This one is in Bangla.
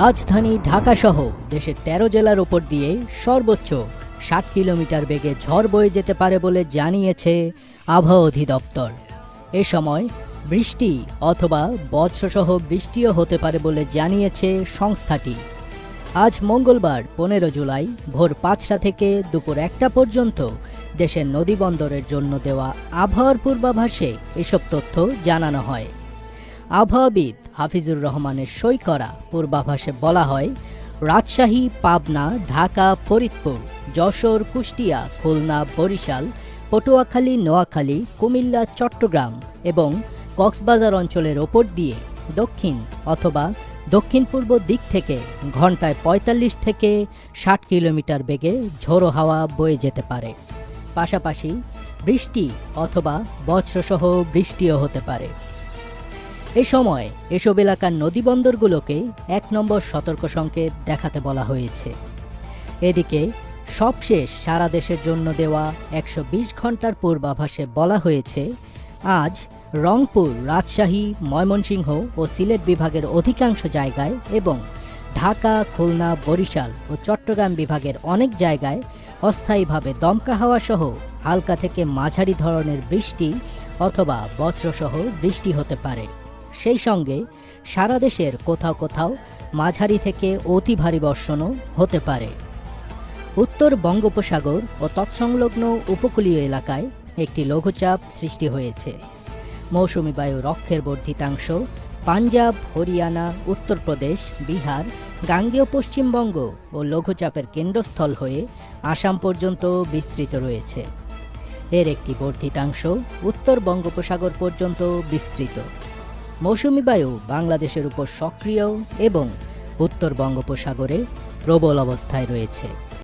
রাজধানী ঢাকাসহ দেশের তেরো জেলার ওপর দিয়ে সর্বোচ্চ ষাট কিলোমিটার বেগে ঝড় বয়ে যেতে পারে বলে জানিয়েছে আবহাওয়া অধিদপ্তর। এ সময় বৃষ্টি অথবা বজ্রসহ বৃষ্টিও হতে পারে বলে জানিয়েছে সংস্থাটি। আজ মঙ্গলবার পনেরো জুলাই ভোর পাঁচটা থেকে দুপুর একটা পর্যন্ত দেশের নদীবন্দরের জন্য দেওয়া আবহাওয়ার পূর্বাভাসে এসব তথ্য জানানো হয়। আবহাওয়াবিদ হাফিজুর রহমানের সই করা পূর্বাভাসে বলা হয়, রাজশাহী, পাবনা, ঢাকা, ফরিদপুর, যশোর, কুষ্টিয়া, খুলনা, বরিশাল, পটুয়াখালী, নোয়াখালী, কুমিল্লা, চট্টগ্রাম এবং কক্সবাজার অঞ্চলের ওপর দিয়ে দক্ষিণ অথবা দক্ষিণ পূর্ব দিক থেকে ঘন্টায় ৪৫ থেকে ষাট কিলোমিটার বেগে ঝোড়ো হাওয়া বয়ে যেতে পারে। পাশাপাশি বৃষ্টি অথবা বজ্রসহ বৃষ্টিও হতে পারে। এ সময় এসব এলাকার নদীবন্দরগুলোকে এক নম্বর সতর্ক সংকেত দেখাতে বলা হয়েছে। এদিকে সবশেষ সারা দেশের জন্য দেওয়া একশো ঘণ্টার পূর্বাভাসে বলা হয়েছে, আজ রংপুর, রাজশাহী, ময়মনসিংহ ও সিলেট বিভাগের অধিকাংশ জায়গায় এবং ঢাকা, খুলনা, বরিশাল ও চট্টগ্রাম বিভাগের অনেক জায়গায় অস্থায়ীভাবে দমকা হাওয়া সহ হালকা থেকে মাঝারি ধরনের বৃষ্টি অথবা বজ্রসহ বৃষ্টি হতে পারে। সেই সঙ্গে সারা দেশের কোথাও কোথাও মাঝারি থেকে অতি ভারী বর্ষণও হতে পারে। উত্তর বঙ্গোপসাগর ও তৎসংলগ্ন উপকূলীয় এলাকায় একটি লঘুচাপ সৃষ্টি হয়েছে। মৌসুমি বায়ু রক্ষের বর্ধিতাংশ পাঞ্জাব, হরিয়ানা উত্তরপ্রদেশ বিহার, গাঙ্গেয় পশ্চিমবঙ্গ ও লঘুচাপের কেন্দ্রস্থল হয়ে আসাম পর্যন্ত বিস্তৃত রয়েছে। এর একটি বর্ধিতাংশ উত্তর বঙ্গোপসাগর পর্যন্ত বিস্তৃত। মৌসুমি বায়ু বাংলাদেশের উপর সক্রিয় এবং উত্তর বঙ্গোপসাগরে প্রবল অবস্থায় রয়েছে।